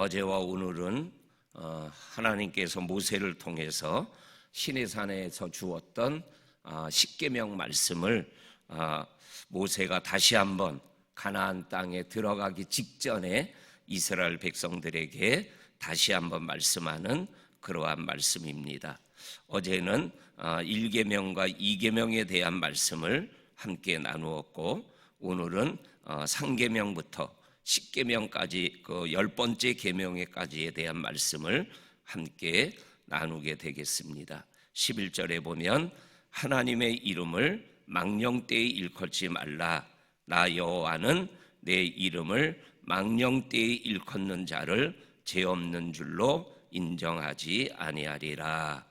어제와 오늘은 어, 하나님께서 모세를 통해서 시내산에서 주었던 아, 십계명 말씀을 아, 모세가 다시 한번 가나안 땅에 들어가기 직전에 이스라엘 백성들에게 다시 한번 말씀하는 그러한 말씀입니다. 어제는 1계명과 2계명에 대한 말씀을 함께 나누었고 오늘은 3계명부터 10계명까지 그 열 번째 계명에까지에 대한 말씀을 함께 나누게 되겠습니다. 11절에 보면 하나님의 이름을 망령되이 일컫지 말라 나 여호와는 내 이름을 망령되이 일컫는 자를 죄 없는 줄로 인정하지 아니하리라.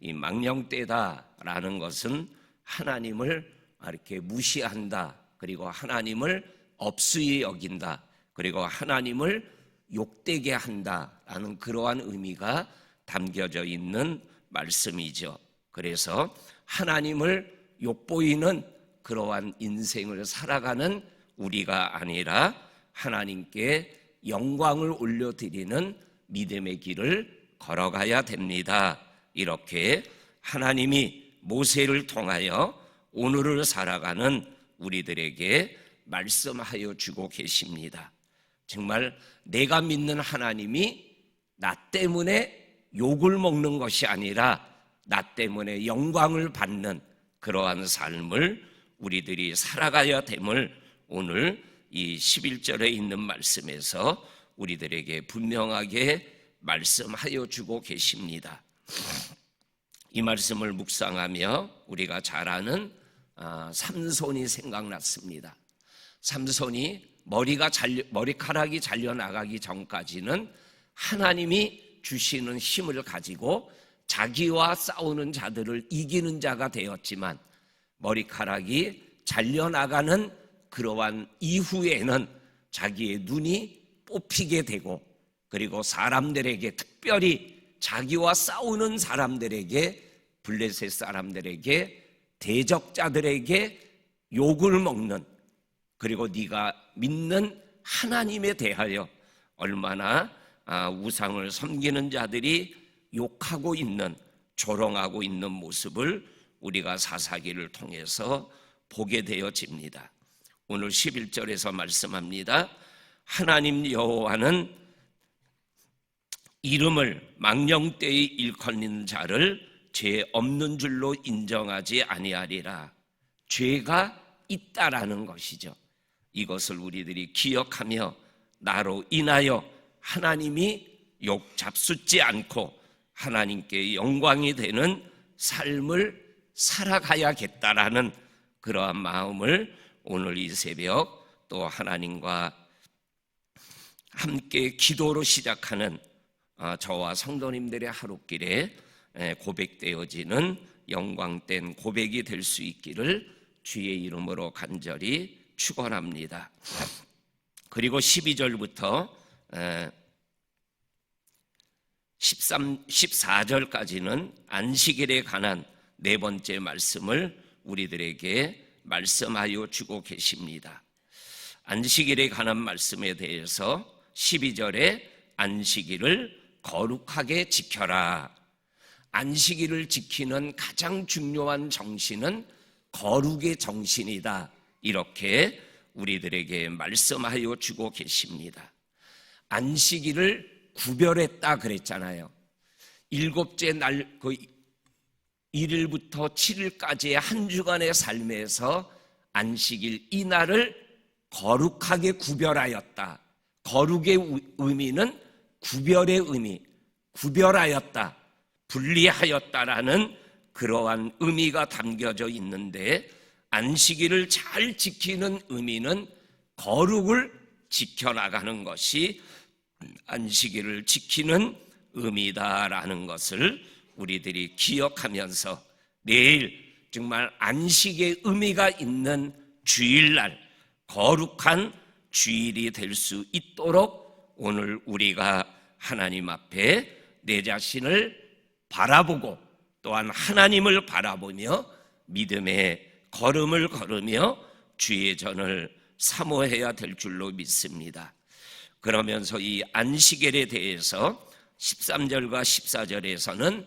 이 망령되다라는 것은 하나님을 이렇게 무시한다. 그리고 하나님을 없수히 여긴다. 그리고 하나님을 욕되게 한다라는 그러한 의미가 담겨져 있는 말씀이죠. 그래서 하나님을 욕보이는 그러한 인생을 살아가는 우리가 아니라 하나님께 영광을 올려드리는 믿음의 길을 걸어가야 됩니다. 이렇게 하나님이 모세를 통하여 오늘을 살아가는 우리들에게 말씀하여 주고 계십니다. 정말 내가 믿는 하나님이 나 때문에 욕을 먹는 것이 아니라 나 때문에 영광을 받는 그러한 삶을 우리들이 살아가야 됨을 오늘 이 11절에 있는 말씀에서 우리들에게 분명하게 말씀하여 주고 계십니다. 이 말씀을 묵상하며 우리가 잘 아는 아, 삼손이 생각났습니다. 삼손이 머리가 잘려, 머리카락이 잘려 나가기 전까지는 하나님이 주시는 힘을 가지고 자기와 싸우는 자들을 이기는 자가 되었지만 머리카락이 잘려 나가는 그러한 이후에는 자기의 눈이 뽑히게 되고 그리고 사람들에게 특별히 자기와 싸우는 사람들에게 블레셋 사람들에게 대적자들에게 욕을 먹는 그리고 네가 믿는 하나님에 대하여 얼마나 아, 우상을 섬기는 자들이 욕하고 있는 조롱하고 있는 모습을 우리가 사사기를 통해서 보게 되어집니다. 오늘 11절에서 말씀합니다. 하나님 여호와는 이름을 망령되이 일컫는 자를 죄 없는 줄로 인정하지 아니하리라. 죄가 있다라는 것이죠. 이것을 우리들이 기억하며 나로 인하여 하나님이 욕 잡숫지 않고 하나님께 영광이 되는 삶을 살아가야겠다라는 그러한 마음을 오늘 이 새벽 또 하나님과 함께 기도로 시작하는 아, 저와 성도님들의 하루길에 고백되어지는 영광된 고백이 될 수 있기를 주의 이름으로 간절히 축원합니다. 그리고 12절부터 13, 14절까지는 안식일에 관한 네 번째 말씀을 우리들에게 말씀하여 주고 계십니다. 안식일에 관한 말씀에 대해서 12절에 안식일을 거룩하게 지켜라. 안식일을 지키는 가장 중요한 정신은 거룩의 정신이다. 이렇게 우리들에게 말씀하여 주고 계십니다. 안식일을 구별했다 그랬잖아요. 일곱째 날, 그 1일부터 7일까지의 한 주간의 삶에서 안식일 이날을 거룩하게 구별하였다. 거룩의 의미는 구별의 의미, 구별하였다, 분리하였다라는 그러한 의미가 담겨져 있는데 안식일을 잘 지키는 의미는 거룩을 지켜나가는 것이 안식일을 지키는 의미다라는 것을 우리들이 기억하면서 내일 정말 안식의 의미가 있는 주일날 거룩한 주일이 될 수 있도록 오늘 우리가 하나님 앞에 내 자신을 바라보고 또한 하나님을 바라보며 믿음의 걸음을 걸으며 주의 전을 사모해야 될 줄로 믿습니다. 그러면서 이 안식일에 대해서 13절과 14절에서는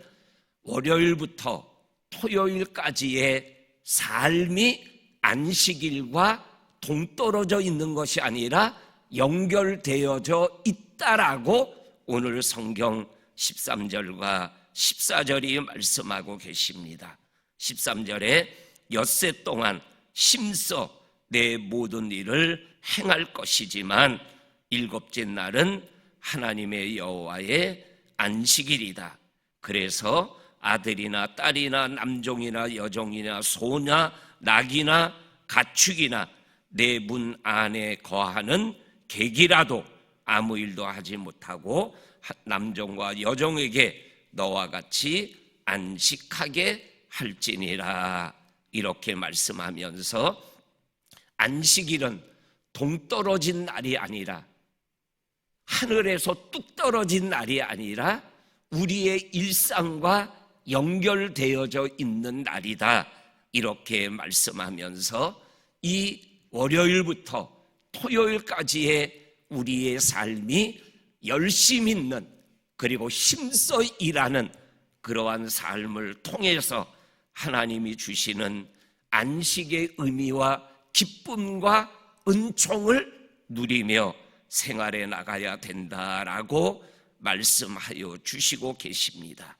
월요일부터 토요일까지의 삶이 안식일과 동떨어져 있는 것이 아니라 연결되어져 있다라고 오늘 성경 13절과 14절이 말씀하고 계십니다. 13절에 엿새 동안 심써 내 모든 일을 행할 것이지만 일곱째 날은 하나님의 여호와의 안식일이다. 그래서 아들이나 딸이나 남종이나 여종이나 소나 낙이나 가축이나 내 문 안에 거하는 객이라도 아무 일도 하지 못하고 남종과 여종에게 너와 같이 안식하게 할지니라 이렇게 말씀하면서 안식일은 동떨어진 날이 아니라 하늘에서 뚝 떨어진 날이 아니라 우리의 일상과 연결되어져 있는 날이다. 이렇게 말씀하면서 이 월요일부터 토요일까지의 우리의 삶이 열심 있는 그리고 힘써 일하는 그러한 삶을 통해서 하나님이 주시는 안식의 의미와 기쁨과 은총을 누리며 생활해 나가야 된다라고 말씀하여 주시고 계십니다.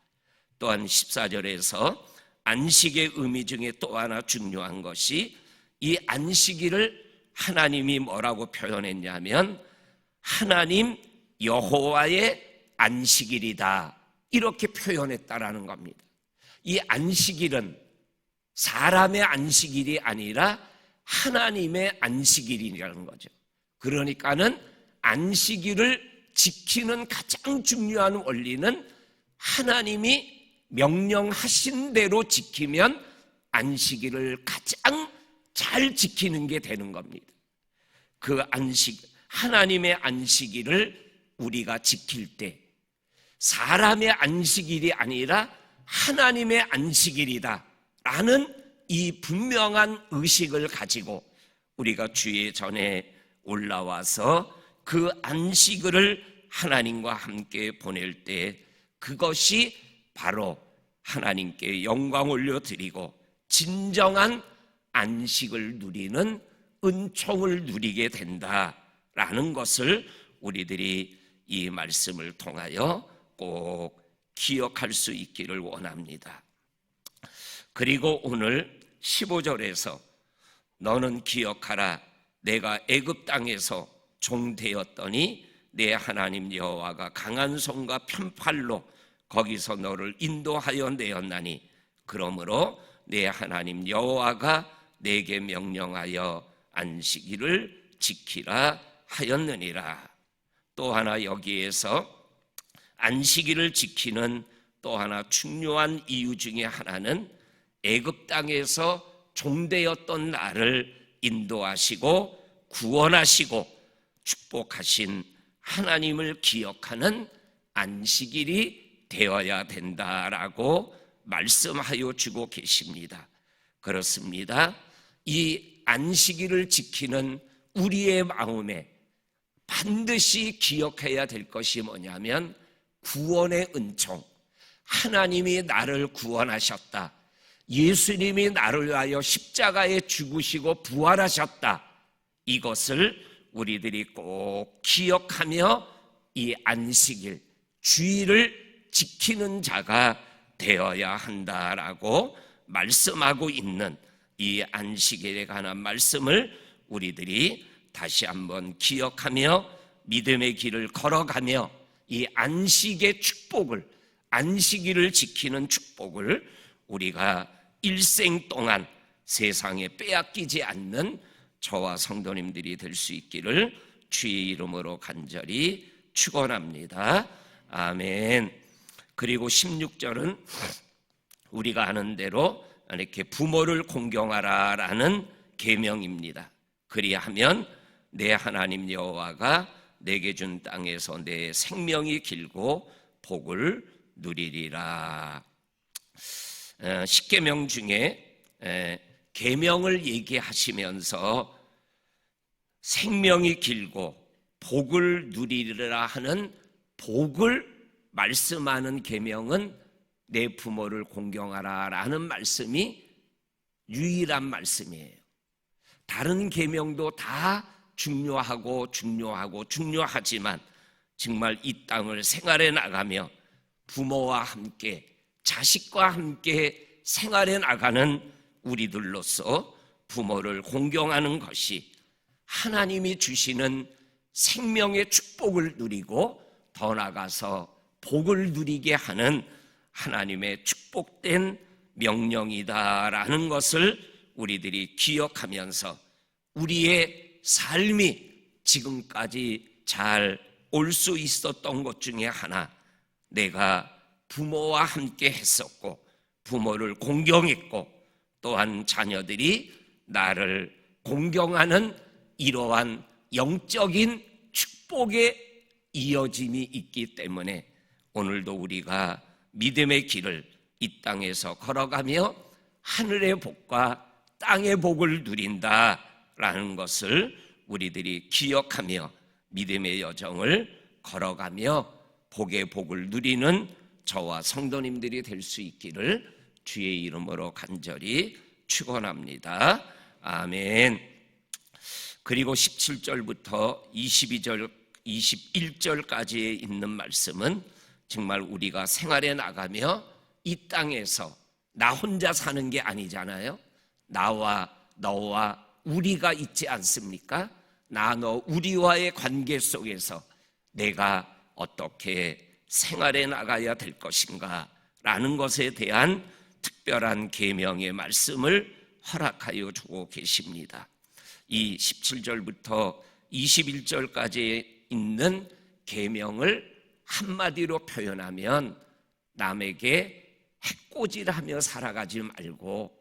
또한 14절에서 안식의 의미 중에 또 하나 중요한 것이 이 안식일을 하나님이 뭐라고 표현했냐면 하나님 여호와의 안식일이다. 이렇게 표현했다라는 겁니다. 이 안식일은 사람의 안식일이 아니라 하나님의 안식일이라는 거죠. 그러니까는 안식일을 지키는 가장 중요한 원리는 하나님이 명령하신 대로 지키면 안식일을 가장 잘 지키는 게 되는 겁니다. 그 안식, 하나님의 안식일을 우리가 지킬 때 사람의 안식일이 아니라 하나님의 안식일이다. 라는 이 분명한 의식을 가지고 우리가 주의 전에 올라와서 그 안식일을 하나님과 함께 보낼 때 그것이 바로 하나님께 영광 올려드리고 진정한 안식을 누리는 은총을 누리게 된다라는 것을 우리들이 이 말씀을 통하여 꼭 기억할 수 있기를 원합니다. 그리고 오늘 15절에서 너는 기억하라 내가 애굽 땅에서 종 되었더니 내 하나님 여호와가 강한 손과 편팔로 거기서 너를 인도하여 내었나니 그러므로 내 하나님 여호와가 내게 명령하여 안식일을 지키라 하였느니라. 또 하나 여기에서 안식일을 지키는 또 하나 중요한 이유 중에 하나는 애굽 땅에서 종되었던 나를 인도하시고 구원하시고 축복하신 하나님을 기억하는 안식일이 되어야 된다라고 말씀하여 주고 계십니다. 그렇습니다. 이 안식일을 지키는 우리의 마음에 반드시 기억해야 될 것이 뭐냐면 구원의 은총. 하나님이 나를 구원하셨다. 예수님이 나를 위하여 십자가에 죽으시고 부활하셨다. 이것을 우리들이 꼭 기억하며 이 안식일, 주의를 지키는 자가 되어야 한다라고 말씀하고 있는 이 안식일에 관한 말씀을 우리들이 다시 한번 기억하며 믿음의 길을 걸어가며 이 안식의 축복을 안식일을 지키는 축복을 우리가 일생 동안 세상에 빼앗기지 않는 저와 성도님들이 될 수 있기를 주의 이름으로 간절히 축원합니다. 아멘. 그리고 16절은 우리가 아는 대로 이렇게 부모를 공경하라라는 계명입니다. 그리하면 내 하나님 여호와가 내게 준 땅에서 내 생명이 길고 복을 누리리라. 어, 십계명 중에 계명을 얘기하시면서 생명이 길고 복을 누리리라 하는 복을 말씀하는 계명은 내 부모를 공경하라라는 말씀이 유일한 말씀이에요. 다른 계명도 다 중요하고 중요하고 중요하지만 정말 이 땅을 생활해 나가며 부모와 함께 자식과 함께 생활해 나가는 우리들로서 부모를 공경하는 것이 하나님이 주시는 생명의 축복을 누리고 더 나아가서 복을 누리게 하는 하나님의 축복된 명령이다라는 것을 우리들이 기억하면서 우리의 삶이 지금까지 잘 올 수 있었던 것 중에 하나 내가 부모와 함께 했었고 부모를 공경했고 또한 자녀들이 나를 공경하는 이러한 영적인 축복의 이어짐이 있기 때문에 오늘도 우리가 믿음의 길을 이 땅에서 걸어가며 하늘의 복과 땅의 복을 누린다 라는 것을 우리들이 기억하며 믿음의 여정을 걸어가며 복의 복을 누리는 저와 성도님들이 될 수 있기를 주의 이름으로 간절히 축원합니다. 아멘. 그리고 17절부터 22절 21절까지에 있는 말씀은 정말 우리가 생활에 나가며 이 땅에서 나 혼자 사는 게 아니잖아요. 나와 너와 우리가 있지 않습니까? 나너 우리와의 관계 속에서 내가 어떻게 생활에 나가야 될 것인가 라는 것에 대한 특별한 계명의 말씀을 허락하여 주고 계십니다. 이 17절부터 21절까지 있는 계명을 한마디로 표현하면 남에게 해코지하며 살아가지 말고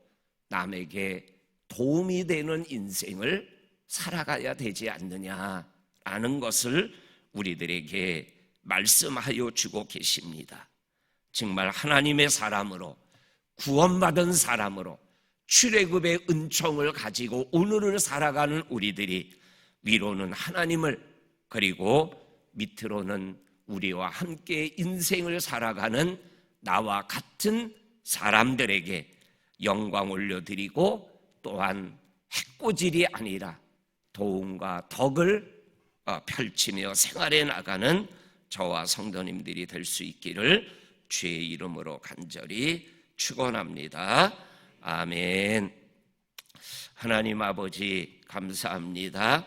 남에게 도움이 되는 인생을 살아가야 되지 않느냐라는 것을 우리들에게 말씀하여 주고 계십니다. 정말 하나님의 사람으로 구원받은 사람으로 출애굽의 은총을 가지고 오늘을 살아가는 우리들이 위로는 하나님을 그리고 밑으로는 우리와 함께 인생을 살아가는 나와 같은 사람들에게 영광 올려드리고 또한 해코질이 아니라 도움과 덕을 어, 펼치며 생활해 나가는 저와 성도님들이 될 수 있기를 주의 이름으로 간절히 축원합니다. 아멘. 하나님 아버지 감사합니다.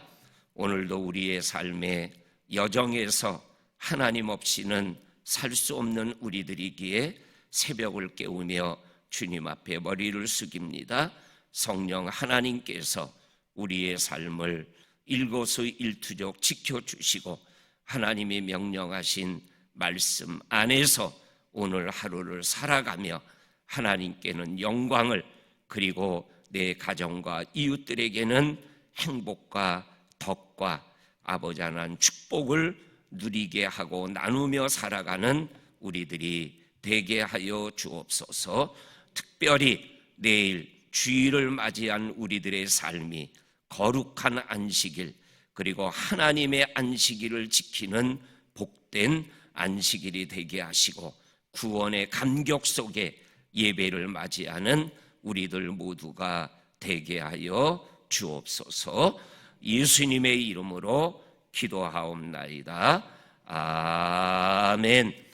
오늘도 우리의 삶의 여정에서 하나님 없이는 살 수 없는 우리들이기에 새벽을 깨우며 주님 앞에 머리를 숙입니다. 성령 하나님께서 우리의 삶을 일거수일투족 지켜주시고 하나님이 명령하신 말씀 안에서 오늘 하루를 살아가며 하나님께는 영광을 그리고 내 가정과 이웃들에게는 행복과 덕과 아버지 하나님 축복을 누리게 하고 나누며 살아가는 우리들이 되게 하여 주옵소서. 특별히 내일 주일을 맞이한 우리들의 삶이 거룩한 안식일 그리고 하나님의 안식일을 지키는 복된 안식일이 되게 하시고 구원의 감격 속에 예배를 맞이하는 우리들 모두가 되게 하여 주옵소서. 예수님의 이름으로 기도하옵나이다. 아멘.